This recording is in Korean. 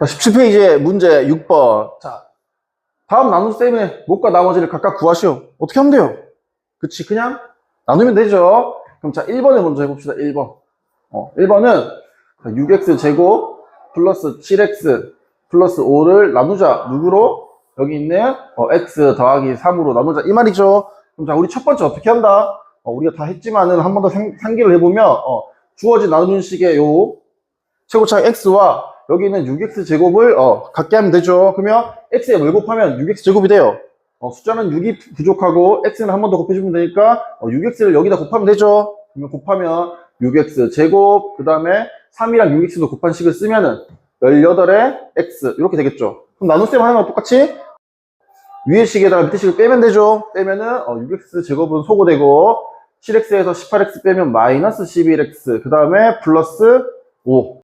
자, 17페이지의 문제 6번. 자, 다음 나눗셈의 못과 나머지를 각각 구하시오. 어떻게 하면 돼요? 그치, 그냥 나누면 되죠. 그럼 자, 1번을 먼저 해봅시다. 1번. 어, 1번은 6x 제곱 플러스 7x 플러스 5를 나누자. 누구로? 여기 있는 어, x 더하기 3으로 나누자. 이 말이죠. 그럼 자, 우리 첫 번째 어떻게 한다? 어, 우리가 다 했지만은 한 번 더 상기를 해보면 어, 주어진 나누는 식의 요 최고차의 x와 여기 있는 6x 제곱을 어, 갖게 하면 되죠. 그러면 x에 뭘 곱하면 6x 제곱이 돼요. 어, 숫자는 6이 부족하고 x는 한 번 더 곱해주면 되니까 어, 6x를 여기다 곱하면 되죠. 그러면 곱하면 6x 제곱 그 다음에 3이랑 6x도 곱한 식을 쓰면은 18에 x 이렇게 되겠죠. 그럼 나눗셈 하나만 똑같이 위의 식에다가 밑에 식을 빼면 되죠. 빼면은 어, 6x 제곱은 소거되고 7x에서 18x 빼면 마이너스 11x 그 다음에 플러스 5